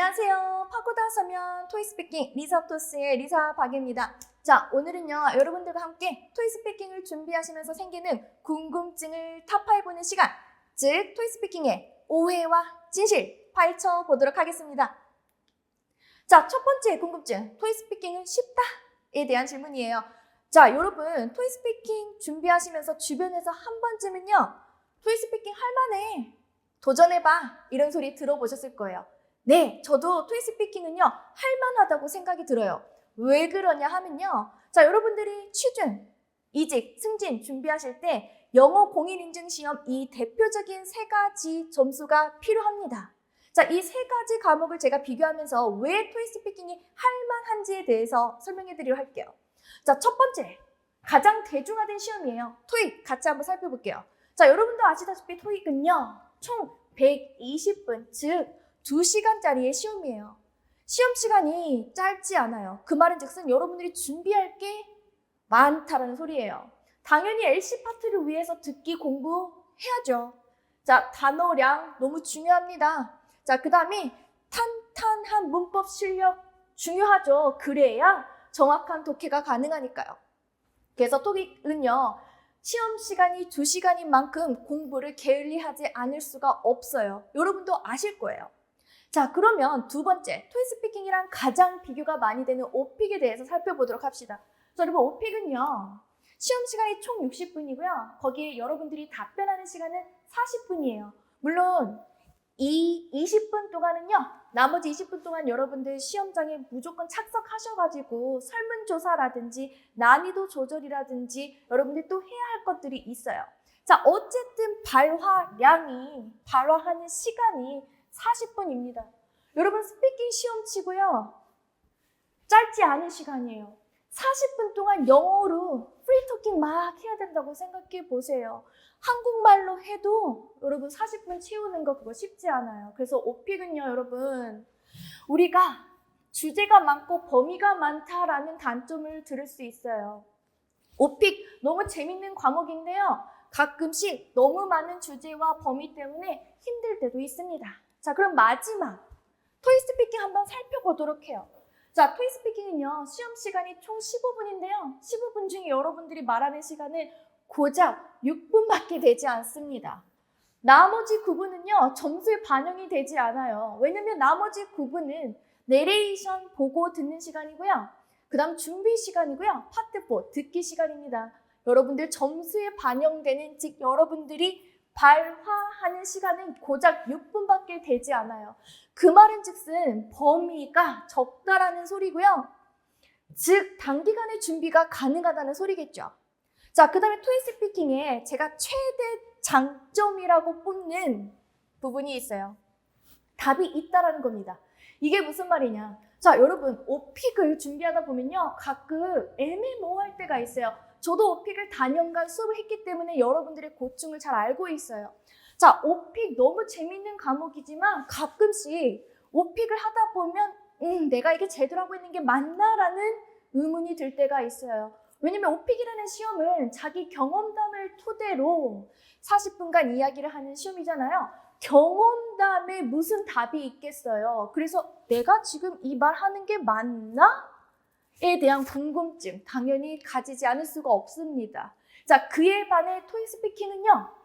안녕하세요. 파고다 서면 토이스피킹 리사토스의 리사 박입니다. 자, 오늘은요, 여러분들과 함께 토이스피킹을 준비하시면서 생기는 궁금증을 타파해보는 시간, 즉, 토이스피킹의 오해와 진실 파헤쳐 보도록 하겠습니다. 자, 첫 번째 궁금증, 토이스피킹은 쉽다?에 대한 질문이에요. 자, 여러분, 토이스피킹 준비하시면서 주변에서 한 번쯤은요, 토이스피킹 할만해. 도전해봐. 이런 소리 들어보셨을 거예요. 네, 저도 토이스피킹은요, 할만하다고 생각이 들어요. 왜 그러냐 하면요. 자, 여러분들이 취준, 이직, 승진 준비하실 때 영어 공인인증 시험 이 대표적인 세 가지 점수가 필요합니다. 자, 이 세 가지 과목을 제가 비교하면서 왜 토이스 피킹이 할만한지에 대해서 설명해 드리려 할게요. 자, 첫 번째. 가장 대중화된 시험이에요. 토익 같이 한번 살펴볼게요. 자, 여러분도 아시다시피 토익은요. 총 120분, 즉 2시간짜리의 시험이에요. 시험 시간이 짧지 않아요. 그 말은 즉슨 여러분들이 준비할 게 많다라는 소리예요. 당연히 LC 파트를 위해서 듣기 공부해야죠. 자, 단어량 너무 중요합니다. 자, 그 다음에 탄탄한 문법 실력 중요하죠. 그래야 정확한 독해가 가능하니까요. 그래서 토익은요, 시험 시간이 2시간인 만큼 공부를 게을리하지 않을 수가 없어요. 여러분도 아실 거예요. 자, 그러면 두 번째, 토이스 피킹이랑 가장 비교가 많이 되는 오픽에 대해서 살펴보도록 합시다. 자, 여러분, 오픽은요, 시험 시간이 총 60분이고요. 거기에 여러분들이 답변하는 시간은 40분이에요. 물론, 이 20분 동안은요, 나머지 20분 동안 여러분들 시험장에 무조건 착석하셔가지고 설문조사라든지 난이도 조절이라든지 여러분들이 또 해야 할 것들이 있어요. 자, 어쨌든 발화량이, 발화하는 시간이 40분입니다. 여러분 스피킹 시험 치고요. 짧지 않은 시간이에요. 40분 동안 영어로 프리토킹 막 해야 된다고 생각해 보세요. 한국말로 해도 여러분 40분 채우는 거 그거 쉽지 않아요. 그래서 오픽은요, 여러분. 우리가 주제가 많고 범위가 많다라는 단점을 들을 수 있어요. 오픽 너무 재밌는 과목인데요. 가끔씩 너무 많은 주제와 범위 때문에 힘들 때도 있습니다. 자, 그럼 마지막 토이 스피킹 한번 살펴보도록 해요. 자, 토이 스피킹은요, 시험 시간이 총 15분인데요. 15분 중에 여러분들이 말하는 시간은 고작 6분밖에 되지 않습니다. 나머지 9분은요, 점수에 반영이 되지 않아요. 왜냐면 나머지 9분은 내레이션 보고 듣는 시간이고요. 그 다음 준비 시간이고요. 파트 4 듣기 시간입니다. 여러분들 점수에 반영되는, 즉 여러분들이 발화하는 시간은 고작 6분밖에 되지 않아요. 그 말은 즉슨 범위가 적다라는 소리고요. 즉 단기간에 준비가 가능하다는 소리겠죠. 자, 그 다음에 토이스 피킹에 제가 최대 장점이라고 뽑는 부분이 있어요. 답이 있다라는 겁니다. 이게 무슨 말이냐? 자, 여러분, 오픽을 준비하다 보면요. 가끔 애매모호할 때가 있어요. 저도 오픽을 단연간 수업을 했기 때문에 여러분들의 고충을 잘 알고 있어요. 자, 오픽 너무 재밌는 과목이지만 가끔씩 오픽을 하다 보면 음, 내가 이게 제대로 하고 있는 게 맞나라는 의문이 들 때가 있어요. 왜냐면 오픽이라는 시험은 자기 경험담을 토대로 40분간 이야기를 하는 시험이잖아요. 경험담에 무슨 답이 있겠어요. 그래서 내가 지금 이 말 하는 게 맞나? 에 대한 궁금증 당연히 가지지 않을 수가 없습니다. 자, 그에 반해 토이스피킹은요.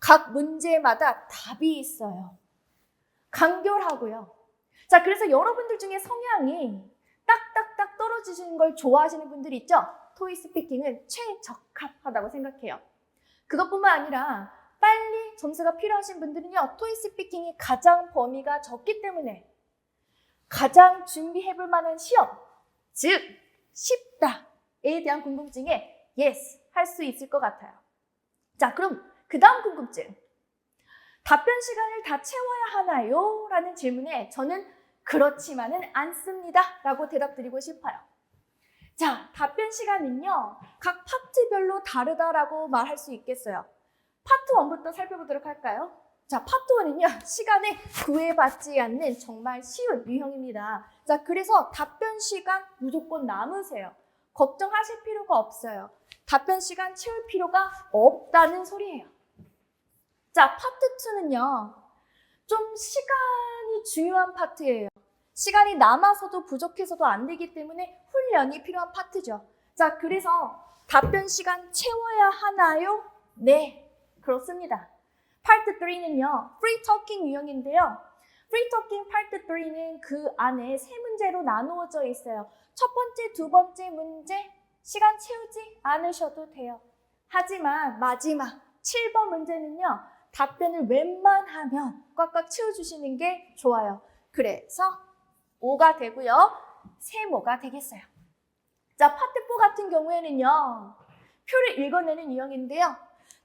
각 문제마다 답이 있어요. 간결하고요. 자, 그래서 여러분들 중에 성향이 딱딱딱 떨어지시는 걸 좋아하시는 분들 있죠? 토이스피킹은 최적합하다고 생각해요. 그것뿐만 아니라 빨리 점수가 필요하신 분들은요. 토이스피킹이 가장 범위가 적기 때문에 가장 준비해볼 만한 시험, 즉 쉽다에 대한 궁금증에 yes 할 수 있을 것 같아요. 자, 그럼 그 다음 궁금증. 답변 시간을 다 채워야 하나요? 라는 질문에 저는 그렇지만은 않습니다. 라고 대답 드리고 싶어요. 자, 답변 시간은요, 각 파트별로 다르다라고 말할 수 있겠어요. 파트 1부터 살펴보도록 할까요? 자, 1은요, 시간에 구애받지 않는 정말 쉬운 유형입니다. 자, 그래서 답변 시간 무조건 남으세요. 걱정하실 필요가 없어요. 답변 시간 채울 필요가 없다는 소리예요. 자, 파트 2는요, 좀 시간이 중요한 파트예요. 시간이 남아서도 부족해서도 안 되기 때문에 훈련이 필요한 파트죠. 자, 그래서 답변 시간 채워야 하나요? 네, 그렇습니다. 파트 3는요, free talking 유형인데요. free talking 파트 3는 그 안에 세 문제로 나누어져 있어요. 첫 번째, 두 번째 문제, 시간 채우지 않으셔도 돼요. 하지만 마지막 7번 문제는요, 답변을 웬만하면 꽉꽉 채워주시는 게 좋아요. 그래서 5가 되고요. 세모가 되겠어요. 자, 파트 4 같은 경우에는요. 표를 읽어내는 유형인데요.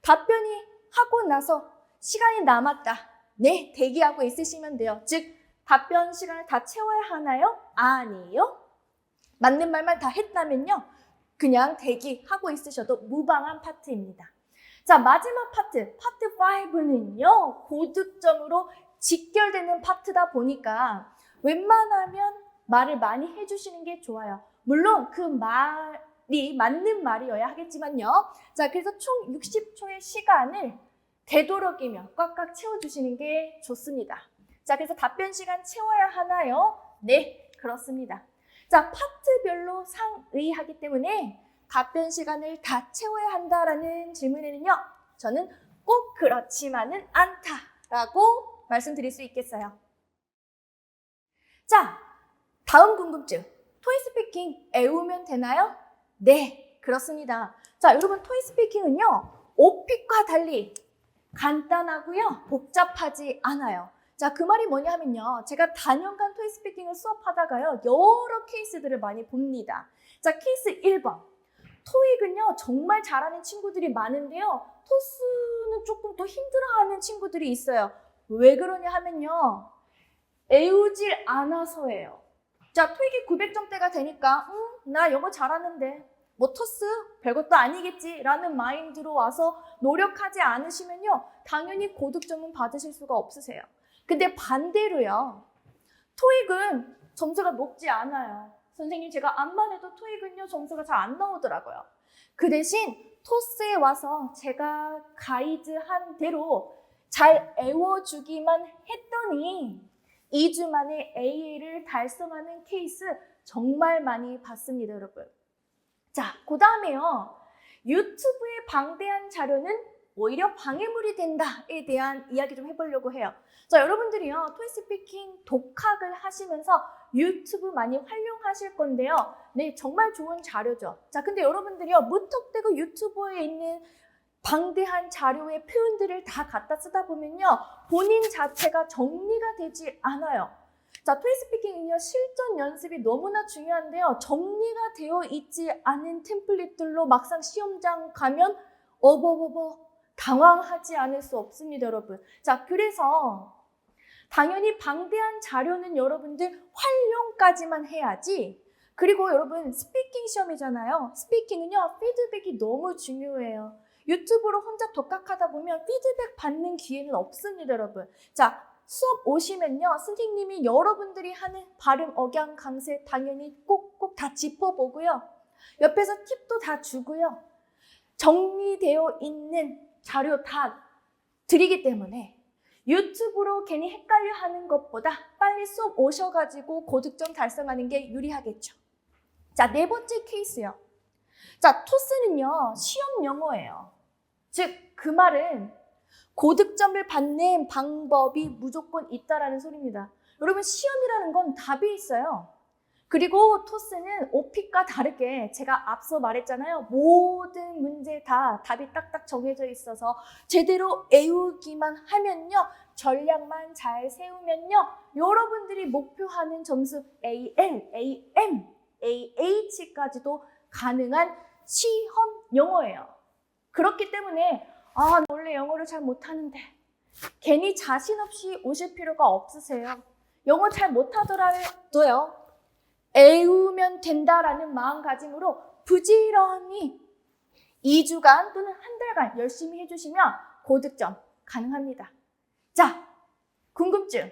답변이 하고 나서 시간이 남았다. 네, 대기하고 있으시면 돼요. 즉, 답변 시간을 다 채워야 하나요? 아니요. 맞는 말만 다 했다면요. 그냥 대기하고 있으셔도 무방한 파트입니다. 자, 마지막 파트, 파트 5는요, 고득점으로 직결되는 파트다 보니까 웬만하면 말을 많이 해주시는 게 좋아요. 물론 그 말이 맞는 말이어야 하겠지만요. 자, 그래서 총 60초의 시간을 되도록이면 꽉꽉 채워주시는 게 좋습니다. 자, 그래서 답변 시간 채워야 하나요? 네, 그렇습니다. 자, 파트별로 상의하기 때문에 답변 시간을 다 채워야 한다라는 질문에는요, 저는 꼭 그렇지만은 않다라고 말씀드릴 수 있겠어요. 자, 다음 궁금증. 토이 스피킹 애우면 되나요? 네, 그렇습니다. 자, 여러분 토이 스피킹은요, 오픽과 달리 간단하고요, 복잡하지 않아요. 자, 그 말이 뭐냐 하면요. 제가 단연간 토이 스피킹을 수업하다가요, 여러 케이스들을 많이 봅니다. 자, 케이스 1번. 토익은요, 정말 잘하는 친구들이 많은데요, 토스는 조금 더 힘들어하는 친구들이 있어요. 왜 그러냐 하면요, 애우질 않아서예요. 자, 토익이 900점대가 되니까, 음, 나 영어 잘하는데, 뭐 토스 별것도 아니겠지라는 마인드로 와서 노력하지 않으시면요, 당연히 고득점은 받으실 수가 없으세요. 근데 반대로요, 토익은 점수가 높지 않아요. 선생님, 제가 암만 해도 토익은요, 점수가 잘 안 나오더라고요. 그 대신 토스에 와서 제가 가이드한 대로 잘 애워주기만 했더니 2주 만에 AA를 달성하는 케이스 정말 많이 봤습니다, 여러분. 자, 그 다음에요. 유튜브에 방대한 자료는 오히려 방해물이 된다에 대한 이야기 좀 해보려고 해요. 자, 여러분들이요. 토이스피킹 독학을 하시면서 유튜브 많이 활용하실 건데요. 네, 정말 좋은 자료죠. 자, 근데 여러분들이요. 무턱대고 유튜브에 있는 방대한 자료의 표현들을 다 갖다 쓰다 보면요. 본인 자체가 정리가 되지 않아요. 자, 토이스피킹은요, 실전 연습이 너무나 중요한데요. 정리가 되어 있지 않은 템플릿들로 막상 시험장 가면 어버버버 당황하지 않을 수 없습니다, 여러분. 자, 그래서 당연히 방대한 자료는 여러분들 활용까지만 해야지. 그리고 여러분, 스피킹 시험이잖아요. 스피킹은요, 피드백이 너무 중요해요. 유튜브로 혼자 독학하다 보면 피드백 받는 기회는 없습니다, 여러분. 자, 수업 오시면요, 선생님이 여러분들이 하는 발음, 억양, 강세 당연히 꼭꼭 다 짚어보고요. 옆에서 팁도 다 주고요. 정리되어 있는 자료 다 드리기 때문에 유튜브로 괜히 헷갈려 하는 것보다 빨리 수업 오셔가지고 고득점 달성하는 게 유리하겠죠. 자, 네 번째 케이스요. 자, 토스는요, 시험 영어예요. 즉, 그 말은 고득점을 받는 방법이 무조건 있다라는 소리입니다. 여러분, 시험이라는 건 답이 있어요. 그리고 토스는 오픽과 다르게 제가 앞서 말했잖아요. 모든 문제 다 답이 딱딱 정해져 있어서 제대로 애우기만 하면요. 전략만 잘 세우면요. 여러분들이 목표하는 점수 AL, AM, AH까지도 가능한 시험 영어예요. 그렇기 때문에 아, 나 원래 영어를 잘 못하는데 괜히 자신 없이 오실 필요가 없으세요. 영어 잘 못하더라도요. 애우면 된다라는 마음가짐으로 부지런히 2주간 또는 한 달간 열심히 해주시면 고득점 가능합니다. 자, 궁금증.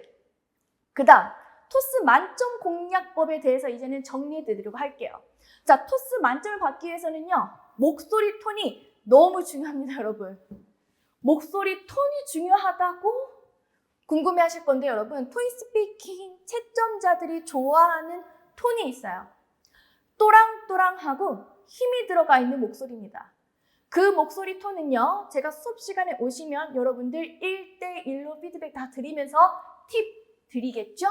그 다음, 토스 만점 공략법에 대해서 이제는 정리해 드리려고 할게요. 자, 토스 만점을 받기 위해서는요, 목소리 톤이 너무 중요합니다, 여러분. 목소리 톤이 중요하다고 궁금해 하실 건데 여러분 토이스피킹 채점자들이 좋아하는 톤이 있어요. 또랑또랑하고 힘이 들어가 있는 목소리입니다. 그 목소리 톤은요, 제가 수업 시간에 오시면 여러분들 1대1로 피드백 다 드리면서 팁 드리겠죠?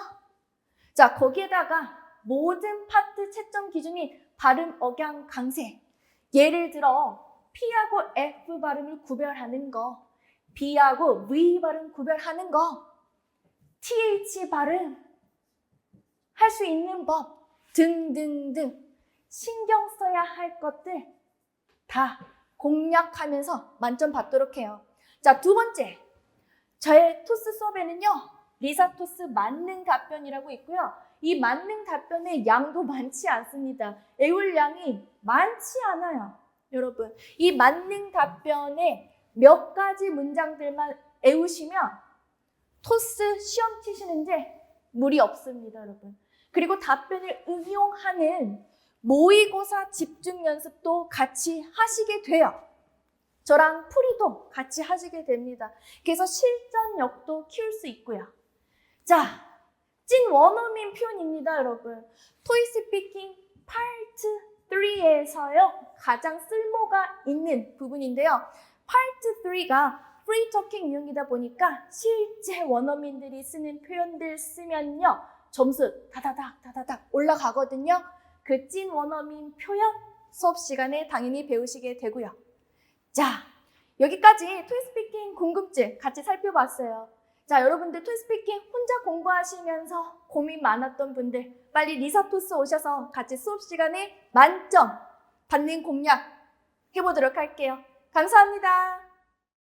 자, 거기에다가 모든 파트 채점 기준이 발음, 억양, 강세. 예를 들어, P하고 F 발음을 구별하는 거, B하고 V 발음 구별하는 거, TH 발음 할 수 있는 법 등등등 신경 써야 할 것들 다 공략하면서 만점 받도록 해요. 자, 두 번째. 저의 토스 수업에는요, 리사토스 만능 답변이라고 있고요. 이 만능 답변의 양도 많지 않습니다. 애울 양이 많지 않아요. 여러분, 이 만능 답변의 몇 가지 문장들만 애우시면 토스 시험 치시는데 무리 없습니다, 여러분. 그리고 답변을 응용하는 모의고사 집중 연습도 같이 하시게 돼요. 저랑 풀이도 같이 하시게 됩니다. 그래서 실전력도 키울 수 있고요. 자, 찐 원어민 표현입니다, 여러분. 토이스피킹 파트 3에서요. 가장 쓸모가 있는 부분인데요. 파트 3가 프리 토킹 유형이다 보니까 실제 원어민들이 쓰는 표현들 쓰면요. 점수 다다닥 다다닥 올라가거든요. 그 찐 원어민 표현 수업 시간에 당연히 배우시게 되고요. 자, 여기까지 토이스피킹 궁금증 같이 살펴봤어요. 자, 여러분들 토이스피킹 혼자 공부하시면서 고민 많았던 분들 빨리 리사토스 오셔서 같이 수업 시간에 만점 받는 공략 해보도록 할게요. 감사합니다.